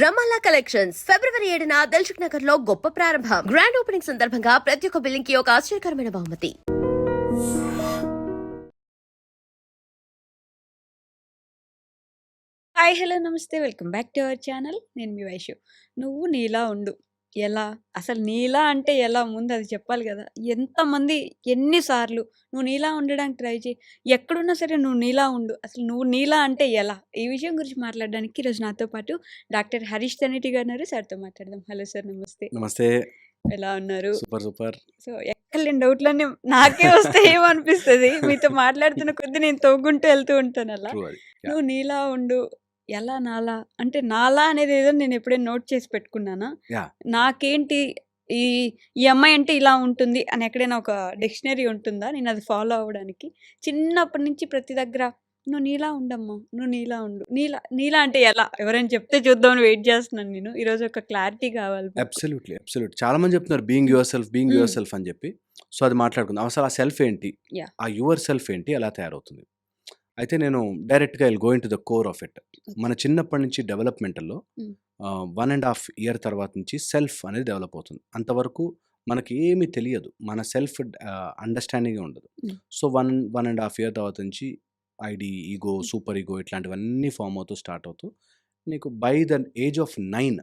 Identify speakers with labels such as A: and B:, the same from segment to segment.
A: రమాలా collections. ఫిబ్రవరి ఏడున దల్చుక్ నగర్లో గొప్ప ప్రారంభం. గ్రాండ్ ఓపెనింగ్ సందర్భంగా ప్రతి ఒక్క బిల్లింగ్కి ఒక ఆశ్చర్యకరమైన బహుమతి.
B: హాయ్ హలో నమస్తే. Welcome back to our channel. నేను మీ వైషు నువ్వు నీలా ఉండు. ఎలా? అసలు నీలా అంటే ఎలా? ముందు అది చెప్పాలి కదా. ఎంతమంది ఎన్నిసార్లు నువ్వు నీలా ఉండడానికి ట్రై చేయి. ఎక్కడున్నా సరే నువ్వు నీలా ఉండు. అసలు నువ్వు నీలా అంటే ఎలా? ఈ విషయం గురించి మాట్లాడడానికి ఈరోజు నాతో పాటు డాక్టర్ హరీష్ తనిటి గారు సార్తో మాట్లాడదాం. హలో సార్ నమస్తే.
C: నమస్తే.
B: ఎలా ఉన్నారు?
C: Super super.
B: సో ఎక్కలేని డౌట్లన్నీ నాకే వస్తాయేమో అనిపిస్తుంది మీతో మాట్లాడుతున్న కొద్దీ నేను తవ్వుకుంటూ వెళ్తూ ఉంటాను అలా.
C: ట్రూ అది.
B: నువ్వు నీలా ఉండు. ఎలా నాలా? అంటే నాలా అనేది ఏదో నేను ఎప్పుడైనా నోట్ చేసి పెట్టుకున్నానా. నాకేంటి ఈ ఈ అమ్మాయి అంటే ఇలా ఉంటుంది అని ఎక్కడైనా ఒక డిక్షనరీ ఉంటుందా? నేను అది ఫాలో అవ్వడానికి. చిన్నప్పటి నుంచి ప్రతి దగ్గర నువ్వు నీలా ఉండమ్మా నువ్వు నీలా ఉండు నీలా నీలా అంటే ఎలా? ఎవరైనా చెప్తే చూద్దామని వెయిట్ చేస్తున్నాను నేను. ఈరోజు ఒక క్లారిటీ కావాలి.
C: Absolutely absolute. చాలా మంది చెప్తున్నారు being your self being your. Self అని చెప్పి. సో అది మాట్లాడుకుందాం. అసలు ఆ సెల్ఫ్ ఏంటి. ఆ యువర్ సెల్ఫ్ ఏంటి? ఎలా తయారవుతుంది? అయితే నేను డైరెక్ట్గా will going to the core of it. మన చిన్నప్పటి నుంచి డెవలప్మెంటల్లో
B: Mm.
C: One and half year తర్వాత నుంచి సెల్ఫ్ అనేది డెవలప్ అవుతుంది. అంతవరకు మనకి ఏమీ తెలియదు. మన సెల్ఫ్ అండర్స్టాండింగ్ ఉండదు. So one one and half year తర్వాత నుంచి ఐడి ఈగో సూపర్ ఈగో ఇట్లాంటివన్నీ ఫామ్ అవుతూ స్టార్ట్ అవుతూ నీకు by the age of nine.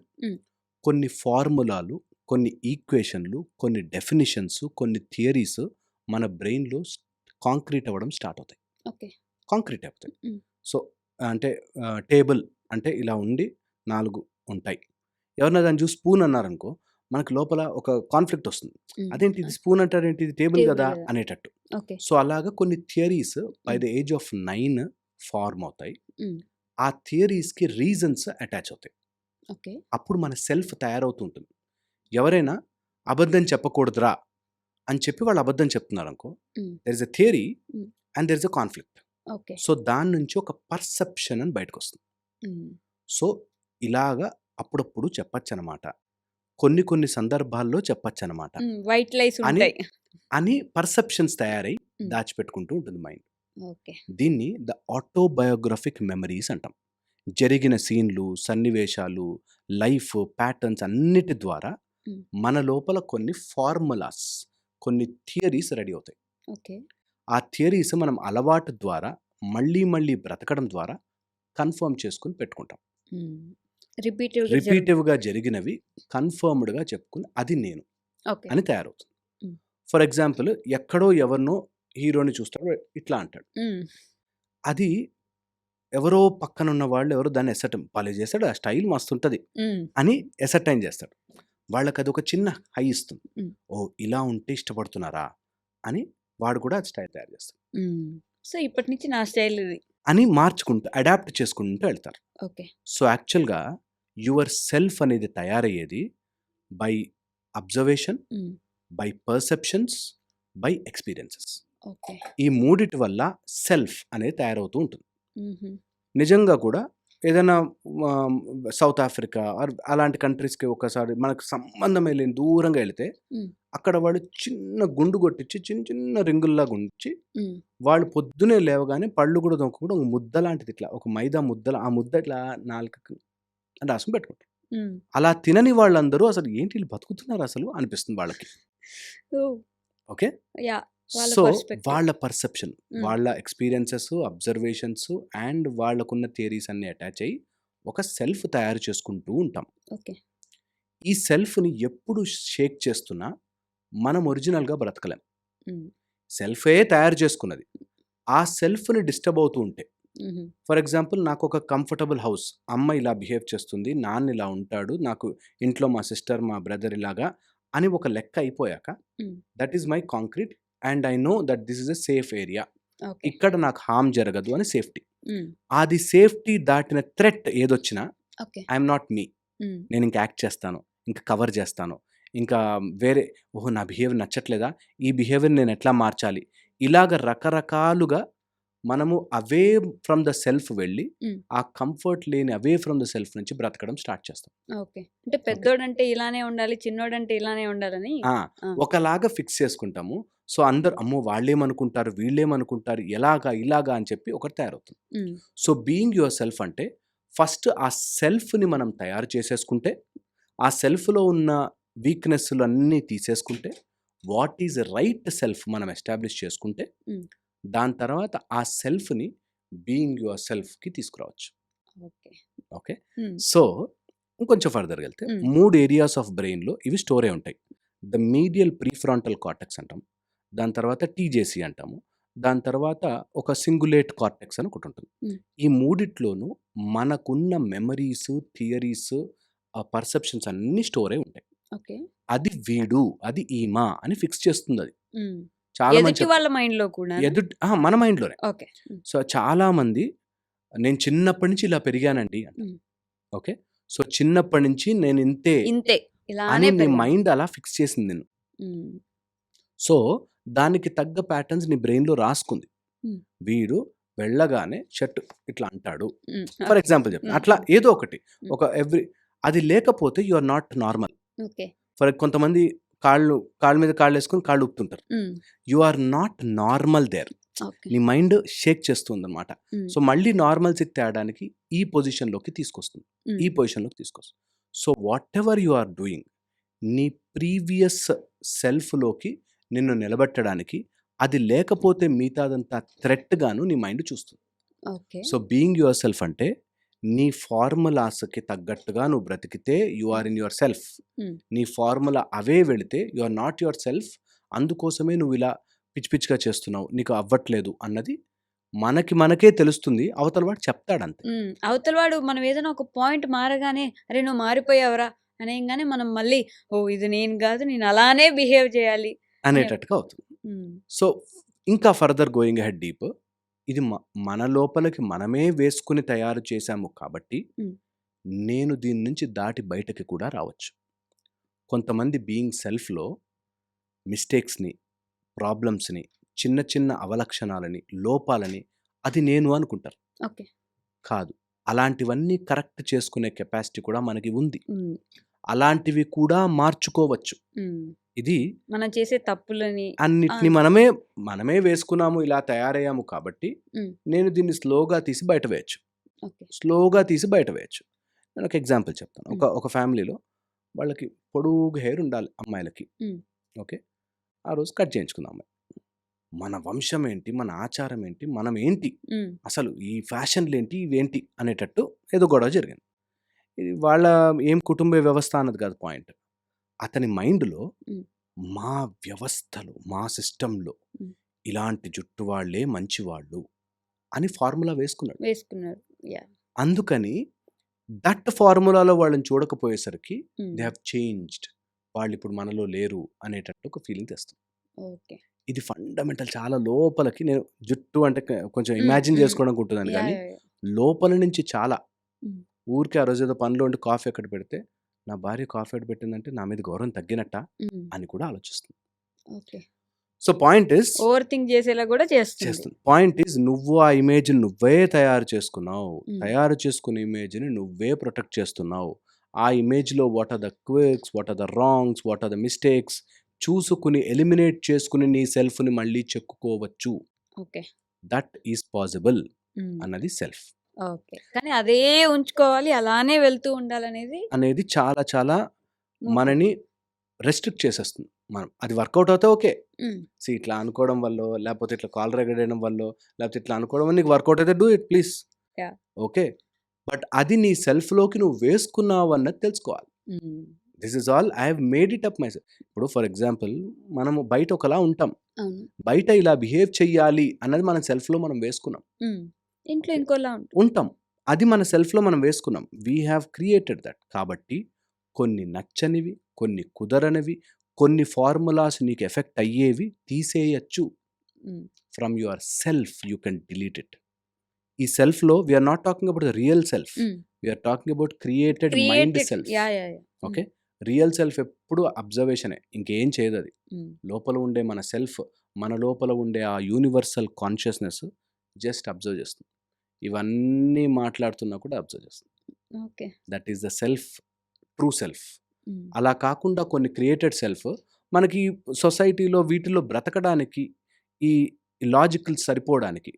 C: కొన్ని ఫార్ములాలు కొన్ని ఈక్వేషన్లు కొన్ని డెఫినిషన్స్ కొన్ని థియరీస్ మన బ్రెయిన్లో కాంక్రీట్ అవ్వడం స్టార్ట్ అవుతాయి.
B: ఓకే.
C: కాంక్రీట్ అవుతాయి. సో అంటే టేబుల్ అంటే ఇలా ఉండి నాలుగు ఉంటాయి ఎవరన్నా దాన్ని చూసి స్పూన్ అన్నారనుకో మనకి లోపల ఒక కాన్ఫ్లిక్ట్ వస్తుంది. అదేంటి ఇది స్పూన్ అంటారు ఏంటి ఇది టేబుల్ కదా. అనేటట్టు సో అలాగా కొన్ని theories by the age of nine form అవుతాయి. ఆ థియరీస్కి రీజన్స్ అటాచ్ అవుతాయి అప్పుడు మన సెల్ఫ్ తయారవుతూ ఉంటుంది ఎవరైనా అబద్ధం చెప్పకూడదురా అని చెప్పి వాళ్ళు అబద్ధం చెప్తున్నారు అనుకో. There is a theory. And there is a conflict
B: okay.
C: So దాని నుంచి ఒక పర్సెప్షన్ అని బయటకు వస్తుంది. సో ఇలాగా అప్పుడప్పుడు చెప్పచ్చు అనమాట కొన్ని కొన్ని సందర్భాల్లో చెప్పచ్చు అనమాట.
B: వైట్ లైస్
C: అని- అని పర్సెప్షన్స్ తయారై. దాచిపెట్టుకుంటూ ఉంటుంది మైండ్. దీన్ని ద ఆటోబయోగ్రఫిక్ మెమరీస్ అంటాం. జరిగిన సీన్లు సన్నివేశాలు లైఫ్ ప్యాటర్న్స్ అన్నిటి ద్వారా. మన లోపల కొన్ని ఫార్ములాస్ కొన్ని థియరీస్ రెడీ అవుతాయి.
B: ఓకే.
C: ఆ థియరీస్ మనం అలవాటు ద్వారా మళ్ళీ మళ్ళీ బ్రతకడం ద్వారా కన్ఫర్మ్ చేసుకుని పెట్టుకుంటాం
B: రిపీటివ్
C: రిపీటివ్గా జరిగినవి కన్ఫర్మ్డ్గా చెప్పుకుని అది నేను అని తయారవుతుంది. ఫర్ ఎగ్జాంపుల్ ఎక్కడో ఎవరినో హీరోని చూస్తాడు ఇట్లా అంటాడు. అది ఎవరో పక్కన ఉన్న వాళ్ళు ఎవరో దాన్ని ఎసట్ భలే చేస్తాడు ఆ స్టైల్ మస్తు ఉంటుంది. అని ఎసర్టైన్ చేస్తాడు వాళ్ళకి అది ఒక చిన్న హై ఇస్తుంది. ఓ ఇలా ఉంటే ఇష్టపడుతున్నారా అని వాడు కూడా స్టైల్ తయారు చేస్తాడు.
B: సో ఇప్పటి నుంచి నా స్టైల్ ఇది.
C: అని మార్చుకుంటూ అడాప్ట్ చేసుకుంటూ వెళ్తారు.
B: ఓకే.
C: సో యాక్చువల్గా యువర్ సెల్ఫ్ అనేది తయారయ్యేది by observation. By perceptions by experiences.
B: Okay.
C: ఈ మూడిటి వల్ల సెల్ఫ్ అనేది తయారవుతూ ఉంటుంది. నిజంగా కూడా ఏదైనా సౌత్ ఆఫ్రికా అలాంటి కంట్రీస్కి ఒకసారి మనకు సంబంధమే లేని దూరంగా వెళితే. అక్కడ వాళ్ళు చిన్న గుండు కొట్టించి చిన్న చిన్న రింగుల్లా గుంచి
B: ఉమ్.
C: వాళ్ళు పొద్దునే లేవగానే పళ్ళు కూడా దొంగకుండా ఒక ముద్ద లాంటిది ఇట్లా ఒక మైదా ముద్దల ఆ ముద్ద ఇట్లా నాలుగు అని రాసుకుని పెట్టుకుంటారు. అలా తినని వాళ్ళందరూ అసలు ఏంటి వీళ్ళు బతుకుతున్నారు అసలు అనిపిస్తుంది వాళ్ళకి. Okay
B: ya
C: so. వాళ్ళ పర్సెప్షన్. వాళ్ళ ఎక్స్పీరియన్సెస్ అబ్జర్వేషన్స్ అండ్ వాళ్ళకున్న థియరీస్ అన్ని అటాచ్ అయ్యి ఒక సెల్ఫ్ తయారు చేసుకుంటూ ఉంటాం
B: ఓకే
C: ఈ సెల్ఫ్ని ఎప్పుడు షేక్ చేస్తున్నా మనం ఒరిజినల్గా బ్రతకలేం. సెల్ఫే తయారు చేసుకున్నది ఆ సెల్ఫ్ని డిస్టర్బ్ అవుతూ ఉంటే. ఫర్ ఎగ్జాంపుల్ నాకు ఒక కంఫర్టబుల్ హౌస్ అమ్మ ఇలా బిహేవ్ చేస్తుంది నాన్న ఇలా ఉంటాడు నాకు ఇంట్లో మా సిస్టర్ మా బ్రదర్ ఇలాగా అని ఒక లెక్క అయిపోయాక. That is my concrete and I know that this is a safe area. ఇక్కడ నాకు హామ్ జరగదు అని సేఫ్టీ. అది సేఫ్టీ దాటిన థ్రెట్ ఏదొచ్చినా ఐఎమ్ నాట్ మీ. నేను ఇంకా యాక్ట్ చేస్తాను ఇంకా కవర్ చేస్తాను ఇంకా వేరే ఓహో నా బిహేవియర్ నచ్చట్లేదా? ఈ బిహేవియర్ నేను ఎట్లా మార్చాలి? ఇలాగ రకరకాలుగా మనము అవే ఫ్రమ్ ద సెల్ఫ్ వెళ్ళి. ఆ కంఫర్ట్ లేని అవే ఫ్రమ్ ద సెల్ఫ్ నుంచి బ్రతకడం స్టార్ట్ చేస్తాం
B: ఓకే అంటే పెద్దోడంటే ఇలానే ఉండాలి చిన్నోడంటే ఇలానే ఉండాలని.
C: ఒకలాగా ఫిక్స్ చేసుకుంటాము సో అందరు అమ్మో వాళ్ళేమనుకుంటారు వీళ్ళేమనుకుంటారు ఎలాగా ఇలాగా అని చెప్పి ఒకటి తయారవుతుంది. సో బీయింగ్ యువర్ సెల్ఫ్ అంటే ఫస్ట్ ఆ సెల్ఫ్‌ని మనం తయారు చేసేసుకుంటే, ఆ సెల్ఫ్‌లో ఉన్న వీక్‌నెస్‌లు అన్నీ తీసేసుకుంటే, వాట్ ఈస్ రైట్ సెల్ఫ్ మనం ఎస్టాబ్లిష్ చేసుకుంటే. దాని తర్వాత ఆ సెల్ఫ్‌ని బీయింగ్ యువర్ సెల్ఫ్‌కి తీసుకురావచ్చు.
B: ఓకే.
C: సో, ఇంకొంచెం ఫర్దర్‌గెళ్తే
B: హ్మ్.
C: 3 ఏరియాస్ ఆఫ్ బ్రెయిన్‌లో ఇవి స్టోర్ ఉంటాయి. ద మీడియల్ ప్రీఫ్రాంటల్ కార్టెక్స్ అంటాం. దాని తర్వాత టీజేసీ అంటాము. దాని తర్వాత ఒక సింగులేట్ కార్టెక్స్ అని ఒకటుంటుంది.
B: హ్మ్.
C: ఈ మూడిట్లోనూ మనకున్న మెమరీస్, థియరీస్, పర్సెప్షన్స్ అన్నీ స్టోర్ ఉంటాయి. అది వీడు, అది ఈమ అని ఫిక్స్ చేస్తుందది.
B: హ్మ్.
C: చాలా మంది చెప్
B: వాళ్ళ మైండ్‌లో కూడానా?
C: ఎదుటి అహా! మన మైండ్‌లోనే.
B: ఓకే. హ్మ్.
C: సో, చాలామంది నేను చిన్నప్పటి నుంచి ఇలా పెరిగానండి. ఓకే. సో, చిన్నప్పటి నుంచి నేను ఇంతే
B: ఇంతే.
C: అని నీ. మైండ్ అలా ఫిక్స్ చేసింది.
B: హ్మ్.
C: సో, దానికి తగ్గ ప్యాటర్న్స్ నీ బ్రెయిన్‌లో రాసుకుంది.
B: హ్మ్.
C: వీడు వెళ్ళగానే షర్ట్ ఇట్లా అంటాడు. For
B: okay.
C: ఎగ్జాంపుల్.
B: హ్మ్.
C: అట్లా. ఏదో ఒకటి. ఒక ఎవ్రీ అది లేకపోతే you are not normal.
B: Okay.
C: For కొంతమంది కాళ్ళు కాళ్ళ మీద కాళ్ళేసుకొని కాళ్ళు ఊపుతుంటారు. You are not normal there. నీ మైండ్ షేక్ చేస్తుందన్నమాట.
B: హ్మ్.
C: సో, మళ్ళీ నార్మల్‌సీకి తేడానికి ఈ పొజిషన్‌లోకి తీసుకొస్తుంది. ఈ. పొజిషన్‌లోకి తీసుకొస్తుంది. So, whatever you are doing నీ ప్రీవియస్ సెల్ఫ్‌లోకి నిన్ను నిలబెట్టడానికి అది లేకపోతే మిగతాదంతా థ్రెట్‌గాను నీ మైండ్ చూస్తుంది. సో, బీయింగ్ యువర్ సెల్ఫ్ అంటే నీ ఫార్ములాస్‌కి తగ్గట్టుగా నువ్వు బ్రతికితే యూ. Are in yourself. నీ ఫార్ములా అవే వెళితే you are not your self. అందుకోసమే నువ్వు ఇలా పిచ్చి పిచ్చిగా చేస్తున్నావు. నీకు అవ్వట్లేదు అన్నది మనకి మనకే తెలుస్తుంది. అవతల వాడు చెప్తాడంతే.
B: అవతల వాడు మనం ఏదైనా ఒక పాయింట్ మారగానే అరే! నువ్వు మారిపోయావురా అనంగానే మనం మళ్ళీ ఓహ్! ఇది నేను గాదు. నేను అలానే బిహేవ్ చేయాలి అని
C: అనేటట్టుగా అవుతుంది. సో, ఇంకా ఫర్దర్ గోయింగ్ అహెడ్ డీప్ ఇది మన లోపలికి మనమే వేసుకొని తయారు చేశాము కాబట్టి. నేను దీని నుంచి దాటి బయటకి కూడా రావచ్చు. కొంతమంది బీయింగ్ సెల్ఫ్‌లో మిస్టేక్స్‌ని, ప్రాబ్లమ్స్‌ని, చిన్న చిన్న అవలక్షణాలని, లోపాలని అది నేను అనుకుంటారు. కాదు. అలాంటివన్నీ కరెక్ట్ చేసుకునే కెపాసిటీ కూడా మనకి. ఉంది. అలాంటివి కూడా మార్చుకోవచ్చు. ఇది
B: మనం చేసే తప్పులని!
C: అన్నిటిని మనమే మనమే వేసుకున్నాము. ఇలా తయారయ్యాము కాబట్టి. నేను దీన్ని స్లోగా తీసి బయట వేయొచ్చు. స్లోగా తీసి బయట వేయొచ్చు. నేను ఒక ఎగ్జాంపుల్ చెప్తాను. ఒక. ఒక ఫ్యామిలీలో వాళ్ళకి పొడుగు హెయిర్ ఉండాలి అమ్మాయిలకి. ఓకే. ఆ రోజు కట్ చేయించుకుంది అమ్మాయి. మన వంశం ఏంటి? మన ఆచారం ఏంటి? మనం ఏంటి? అసలు ఈ ఫ్యాషన్‌లేంటి? ఇవేంటి? అనేటట్టు ఏదో గొడవ జరిగింది. ఇది వాళ్ళ ఏం కుటుంబ వ్యవస్థ అన్నది కాదు పాయింట్. అతని మైండ్‌లో. మా వ్యవస్థలో, మా సిస్టమ్‌లో
B: హ్మ్.
C: ఇలాంటి జుట్టు వాళ్ళే మంచివాళ్ళు అని ఫార్ములా వేసుకున్నాడు.
B: వేసుకున్నారు.
C: అందుకని దట్ ఫార్ములాలో వాళ్ళని చూడకపోయేసరికి దే
B: హ్మ్.
C: Have changed. వాళ్ళిప్పుడు మనలో లేరు అనేటట్టు ఒక ఫీలింగ్ తెస్తుంది.
B: ఓకే.
C: ఇది ఫండమెంటల్ చాలా లోపలికి నేను జుట్టు అంటే కొంచెం. ఇమాజిన్! గానీ,
B: యాహ్! యాహ్!
C: లోపల నుంచి చాలా. ఊరికే ఆ రోజు ఏదో పనిలో ఉండి కాఫీ అక్కడ పెడితే, నా భార్య కాఫీ పెట్టిందంటే నా మీద గౌరవం తగ్గినట్టా? అని కూడా ఆలోచిస్తుంది.
B: Okay.
C: So, point is
B: over think చేసేలా కూడా చేస్తుంది.
C: పాయింట్ ఈస్ నువ్వు ఆ ఇమేజ్‌ని నువ్వే తయారు చేసుకున్నావు. తయారు చేసుకున్న ఇమేజ్‌ని నువ్వే ప్రొటెక్ట్ చేస్తున్నావు. ఆ ఇమేజ్‌లో what are the quicks, what are the wrongs, what are the mistakes చూసుకొని ఎలిమినేట్ చేసుకొని నీ సెల్ఫ్‌ని మళ్ళీ చెక్కుకోవచ్చు.
B: ఓకే.
C: That is possible. అన్నది సెల్ఫ్.
B: ఓకే. కానీ అదే ఉంచుకోవాలి. అలానే వెళ్తూ ఉండాలనేది
C: అనేది చాలా చాలా. మనని రెస్ట్రిక్ట్ చేసేస్తుంది. మనం అది వర్కౌట్ అవుతే ఓకే. సీ ఇట్లా అనుకోవడం వల్లో, లేకపోతే ఇట్లా కాలర్ ఎగరేయడం వల్లో, లేకపోతే ఇట్లా అనుకోవడం వల్ల నీకు వర్కౌట్ అయితే do it please. Okay. But అది నీ సెల్ఫ్‌లోకి నువ్వు వేసుకున్నావు అన్నది తెలుసుకోవాలి. This is all I have made it up myself. ఇప్పుడు ఫర్ ఎగ్జాంపుల్ మనము బయట ఒకలా ఉంటాం. బయట ఇలా బిహేవ్ చెయ్యాలి అన్నది మన సెల్ఫ్‌లో మనం వేసుకున్నాం.
B: ఇంట్లో. ఇంకోలా.
C: ఉంటాం. అది మన సెల్ఫ్‌లో మనం వేసుకున్నాం. We have created that. కాబట్టి కొన్ని నచ్చనివి, కొన్ని కుదరనివి, కొన్ని ఫార్ములాస్ నీకు ఎఫెక్ట్ అయ్యేవి తీసేయొచ్చు. From yourself you can delete it. ఈ సెల్ఫ్‌లో we are not talking about the real self.
B: Hmm.
C: We are talking about created mind self. Okay. Real self ఎప్పుడు అబ్జర్వేషనే. ఇంకేం చేయదది.
B: హ్మ్.
C: లోపల ఉండే మన సెల్ఫ్, మన లోపల ఉండే ఆ యూనివర్సల్ కాన్షియస్‌నెస్ జస్ట్ అబ్జర్వ్ చేస్తుంది. ఇవన్నీ మాట్లాడుతున్నా కూడా అబ్జర్వ్ చేస్తుంది.
B: Okay.
C: That is the self true self. అలా కాకుండా కొన్ని క్రియేటెడ్ సెల్ఫ్ మనకి సొసైటీలో వీటిలో బ్రతకడానికి ఈ లాజికల్ సరిపోవడానికి.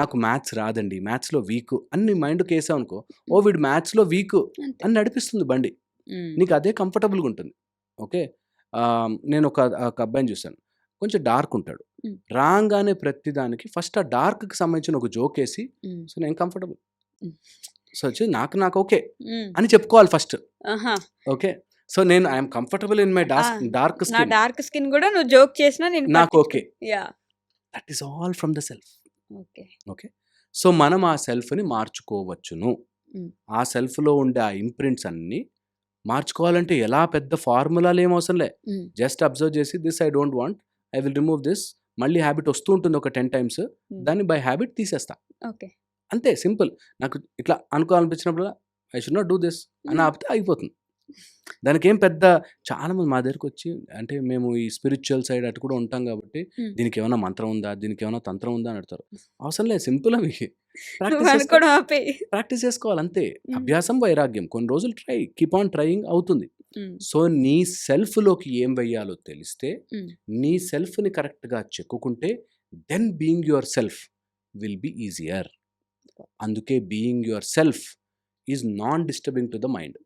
C: నాకు మ్యాథ్స్ రాదండి మ్యాథ్స్లో వీక్ అన్ని మైండ్కి వేసావు అనుకో ఓ వీడు మ్యాథ్స్లో వీక్ అని నడిపిస్తుంది బండి. నీకు అదే కంఫర్టబుల్గా ఉంటుంది ఓకే నేను ఒక ఒక అబ్బాయిని చూశాను కొంచెం డార్క్ ఉంటాడు
B: మ్.
C: రాగానే ప్రతిదానికి ఫస్ట్ ఆ డార్క్కి సంబంధించిన ఒక జోక్ వేసి. సో నేను కంఫర్టబుల్. సో వచ్చి నాకు నాకు ఓకే. అని చెప్పుకోవాలి ఫస్ట్. ఓకే సో నేను I'm comfortable in my dark dark skin
B: dark skin కూడా నువ్వు జోక్ చేసినా నేను
C: నాకు okay
B: yeah
C: that is all from the self
B: okay
C: okay so మనం ఆ సెల్ఫ్ని మార్చుకోవచ్చును. ఆ సెల్ఫ్లో ఉండే ఆ ఇంప్రింట్స్ అన్నీ మార్చుకోవాలంటే ఎలా పెద్ద ఫార్ములాలు ఏం అవసరం లే
B: ఉమ్.
C: జస్ట్ అబ్జర్వ్ చేసి this I don't want I will remove this మళ్ళీ హ్యాబిట్ వస్తూ ఉంటుంది ఒక టెన్ టైమ్స్
B: ఉమ్.
C: దాన్ని బై హ్యాబిట్ తీసేస్తా.
B: ఓకే
C: అంతే సింపుల్ నాకు ఇట్లా అనుకోవాలనిపించినప్పుడు I should not do this అని
B: ఉమ్.
C: ఆపితే అయిపోతుంది. దానికి ఏం పెద్ద చాలా మంది మా దగ్గరకు వచ్చి అంటే మేము ఈ స్పిరిచువల్ సైడ్ అటు కూడా ఉంటాం కాబట్టి. దీనికి ఏమైనా మంత్రం ఉందా దీనికి ఏమైనా తంత్రం ఉందా అని అడతారు అవసరం లేదు సింపుల్ అవి ప్రాక్టీస్ చేసుకోవాలి అంతే. అభ్యాసం వైరాగ్యం కొన్ని రోజులు ట్రై కీప్ ఆన్ ట్రయింగ్ అవుతుంది. సో నీ సెల్ఫ్లోకి ఏం వెయ్యాలో తెలిస్తే
B: ఉమ్.
C: నీ సెల్ఫ్ని కరెక్ట్గా చెక్కుకుంటే then being yourself will be easier అందుకే being yourself is non disturbing to the mind.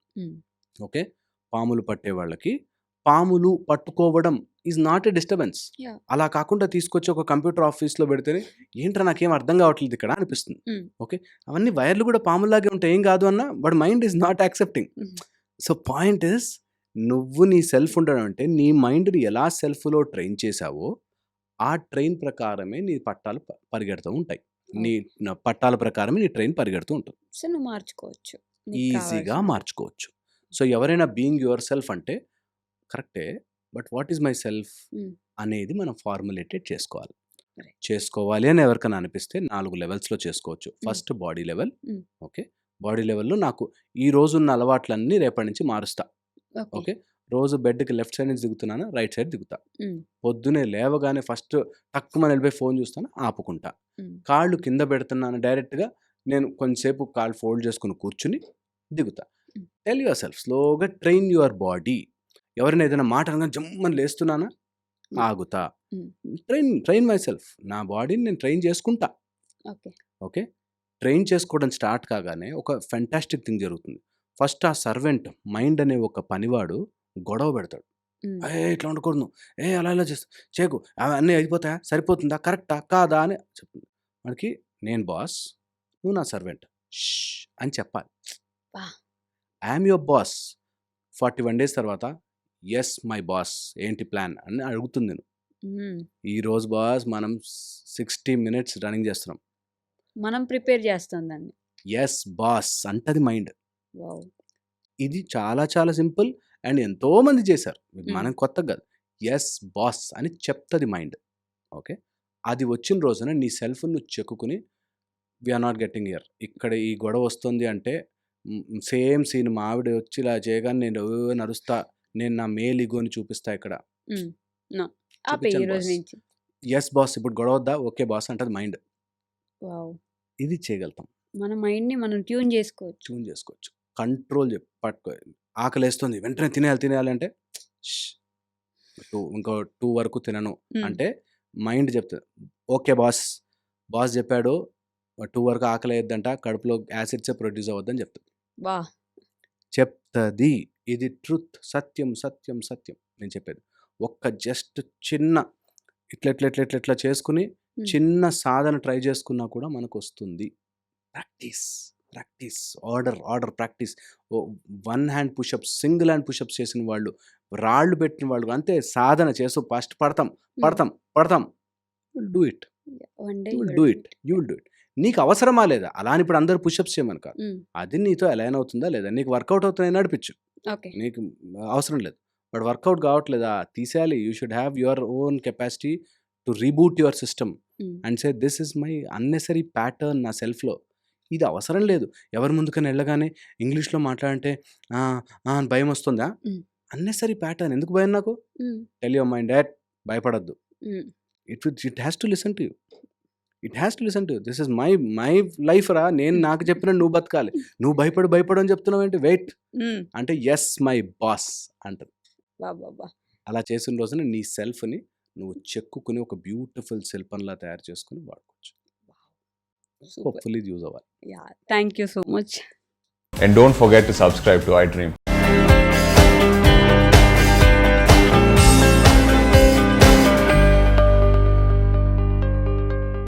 C: Okay? పాములు పట్టే వాళ్ళకి. పాములు పట్టుకోవడం ఈజ్ నాట్ ఎ డిస్టర్బెన్స్. అలా కాకుండా తీసుకొచ్చి ఒక కంప్యూటర్ ఆఫీస్లో పెడితేనే ఏంట్రా నాకేం అర్థం కావట్లేదు ఇక్కడ అనిపిస్తుంది.
B: Mm.
C: ఓకే? అవన్నీ వైర్లు కూడా పాములాగే ఉంటాయి ఏం కాదు అన్న but mind is not accepting. So point is నువ్వు నీ సెల్ఫ్ ఉండడం అంటే నీ మైండ్ని ఎలా సెల్ఫ్లో ట్రైన్ చేసావో ఆ ట్రైన్ ప్రకారమే నీ పట్టాలు పరిగెడుతూ ఉంటాయి. నీ పట్టాల ప్రకారమే నీ ట్రైన్ పరిగెడుతూ ఉంటుంది.
B: సో నువ్వు మార్చుకోవచ్చు.
C: ఈజీగా మార్చుకోవచ్చు. సో ఎవరైనా బీయింగ్ యువర్ సెల్ఫ్ అంటే కరెక్టే but what is my self. అనేది మనం ఫార్ములేటెడ్ చేసుకోవాలి. చేసుకోవాలి అని ఎవరికైనా అనిపిస్తే నాలుగు లెవెల్స్లో చేసుకోవచ్చు first body level. Okay body లెవెల్లో నాకు ఈ రోజు ఉన్న అలవాట్లన్నీ రేపటి నుంచి మారుస్తా
B: ఓకే
C: రోజు బెడ్కి లెఫ్ట్ సైడ్ నుంచి దిగుతున్నాను రైట్ సైడ్ దిగుతా. పొద్దునే లేవగానే ఫస్ట్ తక్కువ వెళ్ళిపోయి ఫోన్ చూస్తాను ఆపుకుంటా. కాళ్ళు కింద పెడుతున్నాను డైరెక్ట్గా నేను కొంచెంసేపు కాళ్ళు ఫోల్డ్ చేసుకుని కూర్చుని దిగుతా. టెల్ యువర్ సెల్ఫ్ స్లోగా ట్రైన్ యువర్ బాడీ ఎవరైనా ఏదైనా మాట అనగా జమ్మని లేస్తున్నానా. ఆగుతా. ట్రైన్ ట్రైన్ మై సెల్ఫ్ నా బాడీని నేను ట్రైన్ చేసుకుంటా.
B: ఓకే.
C: ట్రైన్ చేసుకోవడం స్టార్ట్ కాగానే ఒక ఫెంటాస్టిక్ థింగ్ జరుగుతుంది. ఫస్ట్ ఆ సర్వెంట్ మైండ్ అనే ఒక పనివాడు గొడవ పెడతాడు. ఏ ఇట్లా ఉండకూడదు. ఏ అలా ఇలా చేస్తా. చేకు. అన్నీ అయిపోతాయా? సరిపోతుందా? కరెక్టా? కాదా? అని చెప్తుంది. మనకి నేను బాస్ నువ్వు నా సర్వెంట్ అని చెప్పాలి. I'm your boss forty one days తర్వాత ఎస్ మై బాస్ ఏంటి ప్లాన్ అని అడుగుతుంది నేను. ఈ రోజు బాస్ మనం సిక్స్టీ మినిట్స్ రన్నింగ్ చేస్తున్నాం.
B: మనం ప్రిపేర్ చేస్తాం దాన్ని.
C: ఎస్ బాస్ అంటది మైండ్ ఇది చాలా చాలా సింపుల్ అండ్ ఎంతో మంది చేశారు. మనం కొత్త కాదు. ఎస్ బాస్ అని చెప్తుంది మైండ్ ఓకే అది వచ్చిన రోజున నీ సెల్ఫ్ నువ్వు చెక్కుని వీఆర్ నాట్ గెట్టింగ్ ఇయర్ ఇక్కడ ఈ గొడవ వస్తుంది అంటే సేమ్ సీన్ మా ఆవిడ వచ్చి ఇలా చేయగానే నేను "ఓ, నడుస్తా నేను నా మేల్ ఇగోని చూపిస్తా ఇక్కడ. Yes boss. ఇప్పుడు గొడవ వద్దా? ఓకే బాస్ అంటది మైండ్. ఇది చేయగలుగుతాం.
B: మన మైండ్ని మనం ట్యూన్ చేసుకోవచ్చు.
C: ట్యూన్ చేసుకోవచ్చు. కంట్రోల్ పట్టుకో ఆకలేస్తుంది. వెంటనే తినేయాలి తినేయాలి అంటే టూ ఇంకో టూ వరకు తినను. అంటే మైండ్ చెప్తుంది. ఓకే బాస్ బాస్ చెప్పాడు టూ వరకు ఆకలి అయ్యద్దంట కడుపులో యాసిడ్సే ప్రొడ్యూస్ అవ్వద్దని చెప్తుంది.
B: వా.
C: చెప్తుంది. ఇది ట్రుత్. సత్యం సత్యం సత్యం. నేను చెప్పేది. ఒక్క జస్ట్ చిన్న ఇట్లా ఇట్లా ఇట్లా ఇట్లా ఇట్లా చేసుకుని. చిన్న సాధన ట్రై చేసుకున్నా కూడా మనకు వస్తుంది practice. Practice. Order order practice. One hand pushups single hand pushups చేసిన వాళ్ళు రాళ్ళు పెట్టిన వాళ్ళు అంతే. సాధన చేస్తూ ఫస్ట్ పడతాం పడతాం పడతాం. Do it.
B: Do
C: it. You will do it. నీకు అవసరమా లేదా? అలా అని ఇప్పుడు అందరూ పుషప్స్ చేయమని కాదు అది నీతో ఎలా అవుతుందా లేదా? నీకు వర్కౌట్ అవుతుందని నడిపించు నీకు అవసరం లేదు. బట్ వర్కౌట్ కావట్లేదా? తీసేయాలి. You should have your own capacity to reboot your system and say this is my unnecessary pattern నా సెల్ఫ్లో ఇది అవసరం లేదు. ఎవరి ముందుకని వెళ్ళగానే ఇంగ్లీష్లో మాట్లాడంటే భయం వస్తుందా. అన్నెసరీ ప్యాటర్న్ ఎందుకు భయం నాకు? టెల్ యువర్ మైండ్ డాట్ భయపడద్దు. It it has to listen to you it has to listen to this is my my life రా. నేను నాకు చెప్పిన నువ్వు బతకాలి. నువ్వు భయపడి భయపడు అని చెప్తున్నావు ఏంటి? వెయిట్ అంటే ఎస్ మై బాస్ అంటది అలా చేసిన రోజున నీ సెల్ఫ్ని నువ్వు చెక్కుకొని ఒక బ్యూటిఫుల్ శిల్పంలా తయారు చేసుకొని వాడుకోవచ్చు. హోప్ఫుల్లీ యూజ్ అవ్వాలి.
B: Yeah thank you so much.
D: And don't forget to subscribe to iDream.